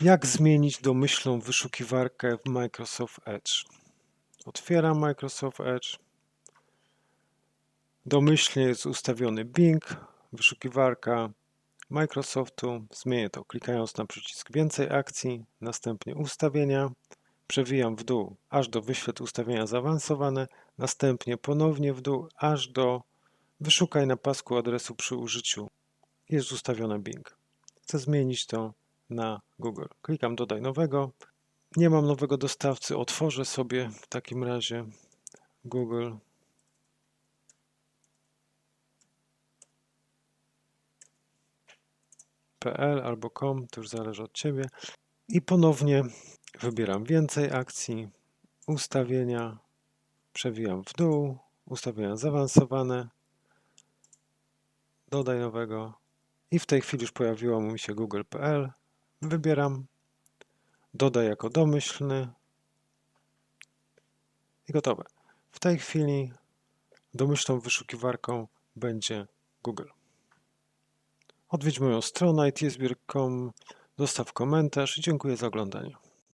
Jak zmienić domyślną wyszukiwarkę w Microsoft Edge? Otwieram Microsoft Edge. Domyślnie jest ustawiony Bing, wyszukiwarka Microsoftu. Zmienię to klikając na przycisk Więcej akcji, następnie Ustawienia. Przewijam w dół aż do Wyświetl ustawienia zaawansowane, następnie ponownie w dół aż do Wyszukaj na pasku adresu przy użyciu. Jest ustawione Bing. Chcę zmienić to na Google. Klikam Dodaj nowego. Nie mam nowego dostawcy. Otworzę sobie w takim razie Google. .pl albo com, to już zależy od Ciebie. I ponownie wybieram więcej akcji, ustawienia, przewijam w dół, ustawienia zaawansowane, dodaj nowego i w tej chwili już pojawiło mi się google.pl. Wybieram, dodaj jako domyślny i gotowe. W tej chwili domyślną wyszukiwarką będzie Google. Odwiedź moją stronę itsbir.com, dostaw komentarz i dziękuję za oglądanie.